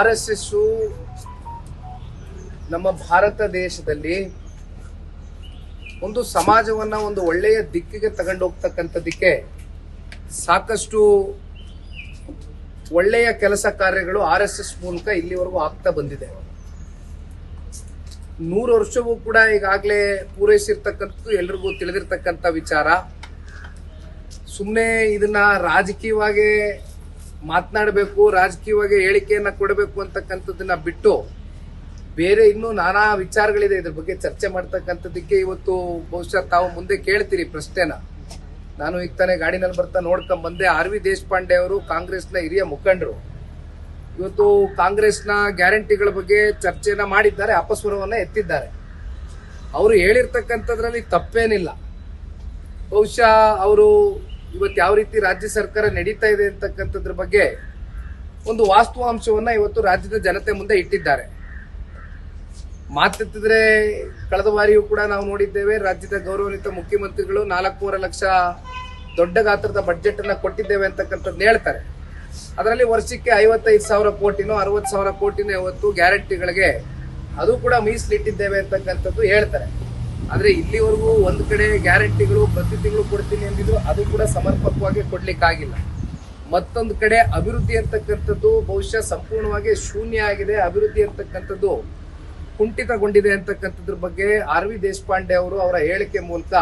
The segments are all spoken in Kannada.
ಆರ್ ಎಸ್ ಎಸ್ ನಮ್ಮ ಭಾರತ ದೇಶದಲ್ಲಿ ಒಂದು ಸಮಾಜವನ್ನ ಒಂದು ಒಳ್ಳೆಯ ದಿಕ್ಕಿಗೆ ತಗೊಂಡು ಹೋಗ್ತಕ್ಕಂಥದ್ದಕ್ಕೆ ಸಾಕಷ್ಟು ಒಳ್ಳೆಯ ಕೆಲಸ ಕಾರ್ಯಗಳು ಆರ್ ಎಸ್ ಎಸ್ ಮೂಲಕ ಇಲ್ಲಿವರೆಗೂ ಆಗ್ತಾ ಬಂದಿದೆ. ನೂರು ವರ್ಷವೂ ಕೂಡ ಈಗಾಗಲೇ ಪೂರೈಸಿರ್ತಕ್ಕಂಥದ್ದು ಎಲ್ರಿಗೂ ತಿಳಿದಿರ್ತಕ್ಕಂಥ ವಿಚಾರ. ಸುಮ್ಮನೆ ಇದನ್ನ ರಾಜಕೀಯವಾಗಿ ಮಾತನಾಡಬೇಕು, ರಾಜಕೀಯವಾಗಿ ಹೇಳಿಕೆಯನ್ನ ಕೊಡಬೇಕು ಅಂತಕ್ಕಂಥದ್ದನ್ನ ಬಿಟ್ಟು ಬೇರೆ ಇನ್ನೂ ನಾನಾ ವಿಚಾರಗಳಿದೆ ಇದ್ರ ಬಗ್ಗೆ ಚರ್ಚೆ ಮಾಡ್ತಕ್ಕಂಥದ್ದಕ್ಕೆ ಇವತ್ತು ಬಹುಶಃ ತಾವು ಮುಂದೆ ಕೇಳ್ತೀರಿ ಪ್ರಶ್ನೆನ. ನಾನು ಈಗ ತಾನೇ ಗಾಡಿನಲ್ಲಿ ಬರ್ತಾ ನೋಡ್ಕೊಂಡ್ ಬಂದೆ. ಆರ್ ವಿ ದೇಶಪಾಂಡೆ ಅವರು ಕಾಂಗ್ರೆಸ್ನ ಹಿರಿಯ ಮುಖಂಡರು. ಇವತ್ತು ಕಾಂಗ್ರೆಸ್ನ ಗ್ಯಾರಂಟಿಗಳ ಬಗ್ಗೆ ಚರ್ಚೆನ ಮಾಡಿದ್ದಾರೆ, ಅಪಸ್ವರವನ್ನ ಎತ್ತಿದ್ದಾರೆ. ಅವರು ಹೇಳಿರ್ತಕ್ಕಂಥದ್ರಲ್ಲಿ ತಪ್ಪೇನಿಲ್ಲ. ಬಹುಶಃ ಅವರು ಇವತ್ತು ಯಾವ ರೀತಿ ರಾಜ್ಯ ಸರ್ಕಾರ ನಡೀತಾ ಇದೆ ಅಂತಕ್ಕಂಥದ್ರ ಬಗ್ಗೆ ಒಂದು ವಾಸ್ತವಾಂಶವನ್ನ ಇವತ್ತು ರಾಜ್ಯದ ಜನತೆ ಮುಂದೆ ಇಟ್ಟಿದ್ದಾರೆ. ಮಾತೆತ್ತಿದ್ರೆ ಕಳೆದ ಬಾರಿಯೂ ಕೂಡ ನಾವು ನೋಡಿದ್ದೇವೆ, ರಾಜ್ಯದ ಗೌರವಾನ್ವಿತ ಮುಖ್ಯಮಂತ್ರಿಗಳು ನಾಲ್ಕೂವರೆ ಲಕ್ಷ ದೊಡ್ಡ ಗಾತ್ರದ ಬಡ್ಜೆಟ್ ಅನ್ನ ಕೊಟ್ಟಿದ್ದೇವೆ ಅಂತಕ್ಕಂಥದ್ದು ಹೇಳ್ತಾರೆ. ಅದರಲ್ಲಿ ವರ್ಷಕ್ಕೆ ಐವತ್ತೈದು ಸಾವಿರ ಕೋಟಿನೋ ಅರವತ್ತು ಸಾವಿರ ಕೋಟಿನೋ ಇವತ್ತು ಗ್ಯಾರಂಟಿಗಳಿಗೆ ಅದು ಕೂಡ ಮೀಸಲಿಟ್ಟಿದ್ದೇವೆ ಅಂತಕ್ಕಂಥದ್ದು ಹೇಳ್ತಾರೆ. ಆದ್ರೆ ಇಲ್ಲಿವರೆಗೂ ಒಂದ್ ಕಡೆ ಗ್ಯಾರಂಟಿಗಳು ಪ್ರತಿ ತಿಂಗಳು ಕೊಡ್ತೀನಿ ಅಂದಿದ್ರು ಅದು ಕೂಡ ಸಮರ್ಪಕವಾಗಿ ಕೊಡ್ಲಿಕ್ಕಾಗಿಲ್ಲ. ಮತ್ತೊಂದು ಕಡೆ ಅಭಿವೃದ್ಧಿ ಅಂತಕ್ಕಂಥದ್ದು ಬಹುಶಃ ಸಂಪೂರ್ಣವಾಗಿ ಶೂನ್ಯ ಆಗಿದೆ. ಅಭಿವೃದ್ಧಿ ಅಂತಕ್ಕಂಥದ್ದು ಕುಂಠಿತಗೊಂಡಿದೆ ಅಂತಕ್ಕಂಥದ್ರ ಬಗ್ಗೆ ಆರ್ ವಿ ದೇಶಪಾಂಡೆ ಅವರು ಅವರ ಹೇಳಿಕೆ ಮೂಲಕ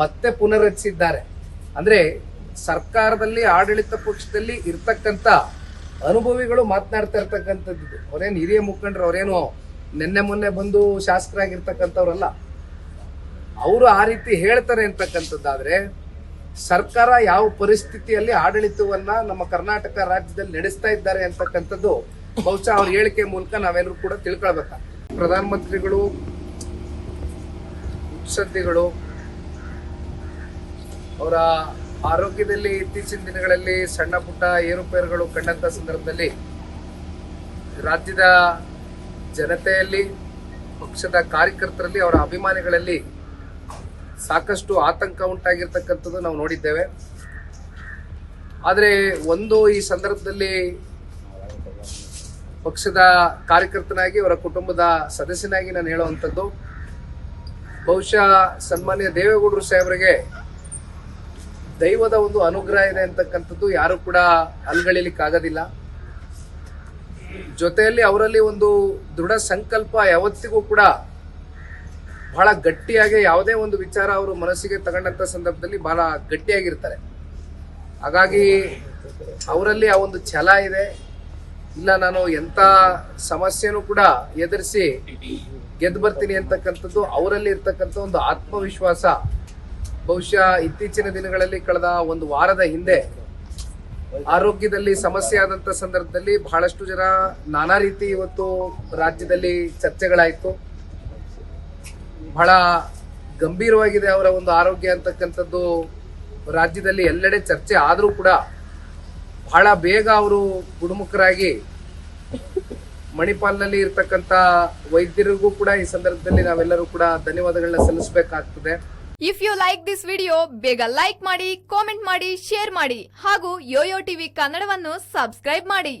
ಮತ್ತೆ ಪುನರ್ರಚಿಸಿದ್ದಾರೆ ಅಂದ್ರೆ ಸರ್ಕಾರದಲ್ಲಿ, ಆಡಳಿತ ಪಕ್ಷದಲ್ಲಿ ಇರ್ತಕ್ಕಂಥ ಅನುಭವಿಗಳು ಮಾತನಾಡ್ತಾ ಇರ್ತಕ್ಕಂಥದ್ದು. ಅವರೇನು ಹಿರಿಯ ಮುಖಂಡರು, ಅವರೇನು ನಿನ್ನೆ ಮೊನ್ನೆ ಬಂದು ಶಾಸಕರಾಗಿರ್ತಕ್ಕಂಥವ್ರಲ್ಲ. ಅವರು ಆ ರೀತಿ ಹೇಳ್ತಾರೆ ಅಂತಕ್ಕಂಥದ್ದಾದ್ರೆ, ಸರ್ಕಾರ ಯಾವ ಪರಿಸ್ಥಿತಿಯಲ್ಲಿ ಆಡಳಿತವನ್ನ ನಮ್ಮ ಕರ್ನಾಟಕ ರಾಜ್ಯದಲ್ಲಿ ನಡೆಸ್ತಾ ಇದ್ದಾರೆ ಅಂತಕ್ಕಂಥದ್ದು ಬಹುಶಃ ಅವ್ರ ಹೇಳಿಕೆ ಮೂಲಕ ನಾವೆಲ್ಲರೂ ಕೂಡ ತಿಳ್ಕೊಳ್ಬೇಕಾಗ್ತದೆ ಪ್ರಧಾನಮಂತ್ರಿಗಳು, ಮುತ್ಸದ್ದಿಗಳು, ಅವರ ಆರೋಗ್ಯದಲ್ಲಿ ಇತ್ತೀಚಿನ ದಿನಗಳಲ್ಲಿ ಸಣ್ಣ ಪುಟ್ಟ ಏರುಪೇರುಗಳು ಕಂಡಂತ ಸಂದರ್ಭದಲ್ಲಿ ರಾಜ್ಯದ ಜನತೆಯಲ್ಲಿ, ಪಕ್ಷದ ಕಾರ್ಯಕರ್ತರಲ್ಲಿ ಅವರ ಅಭಿಮಾನಿಗಳಲ್ಲಿ ಸಾಕಷ್ಟು ಆತಂಕ ಉಂಟಾಗಿರ್ತಕ್ಕಂಥದ್ದು ನಾವು ನೋಡಿದ್ದೇವೆ. ಆದರೆ ಒಂದು ಈ ಸಂದರ್ಭದಲ್ಲಿ ಪಕ್ಷದ ಕಾರ್ಯಕರ್ತನಾಗಿ, ಅವರ ಕುಟುಂಬದ ಸದಸ್ಯನಾಗಿ ನಾನು ಹೇಳುವಂಥದ್ದು, ಬಹುಶಃ ಸನ್ಮಾನ್ಯ ದೇವೇಗೌಡರು ಸಾಹೇಬರಿಗೆ ದೈವದ ಒಂದು ಅನುಗ್ರಹ ಇದೆ ಅಂತಕ್ಕಂಥದ್ದು ಯಾರು ಕೂಡ ಅಲ್ಗಳಿಲಿಕ್ಕಾಗೋದಿಲ್ಲ ಜೊತೆಯಲ್ಲಿ ಅವರಲ್ಲಿ ಒಂದು ದೃಢ ಸಂಕಲ್ಪ ಯಾವತ್ತಿಗೂ ಕೂಡ ಬಹಳ ಗಟ್ಟಿಯಾಗಿ ಯಾವುದೇ ಒಂದು ವಿಚಾರ ಅವರು ಮನಸ್ಸಿಗೆ ತಗೊಂಡಂತ ಸಂದರ್ಭದಲ್ಲಿ ಬಹಳ ಗಟ್ಟಿಯಾಗಿರ್ತಾರೆ. ಹಾಗಾಗಿ ಅವರಲ್ಲಿ ಆ ಒಂದು ಛಲ ಇದೆ. ಇಲ್ಲ, ನಾನು ಎಂತ ಸಮಸ್ಯೆನೂ ಕೂಡ ಎದುರಿಸಿ ಗೆದ್ದು ಬರ್ತೀನಿ ಅಂತಕ್ಕಂಥದ್ದು ಅವರಲ್ಲಿ ಇರ್ತಕ್ಕಂಥ ಒಂದು ಆತ್ಮವಿಶ್ವಾಸ ಬಹುಶಃ ಇತ್ತೀಚಿನ ದಿನಗಳಲ್ಲಿ ಕಳೆದ ಒಂದು ವಾರದ ಹಿಂದೆ ಆರೋಗ್ಯದಲ್ಲಿ ಸಮಸ್ಯೆ ಆದಂತ ಸಂದರ್ಭದಲ್ಲಿ ಬಹಳಷ್ಟು ಜನ ನಾನಾ ರೀತಿ ಇವತ್ತು ರಾಜ್ಯದಲ್ಲಿ ಚರ್ಚೆಗಳಾಯ್ತು. ಬಹಳ ಗಂಭೀರವಾಗಿದೆ ಅವರ ಒಂದು ಆರೋಗ್ಯ ಅಂತಕ್ಕಂಥದ್ದು. ರಾಜ್ಯದಲ್ಲಿ ಎಲ್ಲೆಡೆ ಚರ್ಚೆ ಆದರೂ ಕೂಡ ಬಹಳ ಬೇಗ ಅವರು ಗುಣಮುಖರಾಗಿ ಮಣಿಪಾಲ್ನಲ್ಲಿ ಇರ್ತಕ್ಕಂಥ ವೈದ್ಯರಿಗೂ ಕೂಡ ಈ ಸಂದರ್ಭದಲ್ಲಿ ನಾವೆಲ್ಲರೂ ಕೂಡ ಧನ್ಯವಾದಗಳನ್ನ ಸಲ್ಲಿಸಬೇಕಾಗ್ತದೆ. If you like this video ಬೇಗ ಲೈಕ್ ಮಾಡಿ ಕಾಮೆಂಟ್ ಮಾಡಿ ಶೇರ್ ಮಾಡಿ ಹಾಗೂ ಯೋಯೋ ಟಿವಿ ಕನ್ನಡವನ್ನು ಸಬ್ಸ್ಕ್ರೈಬ್ ಮಾಡಿ.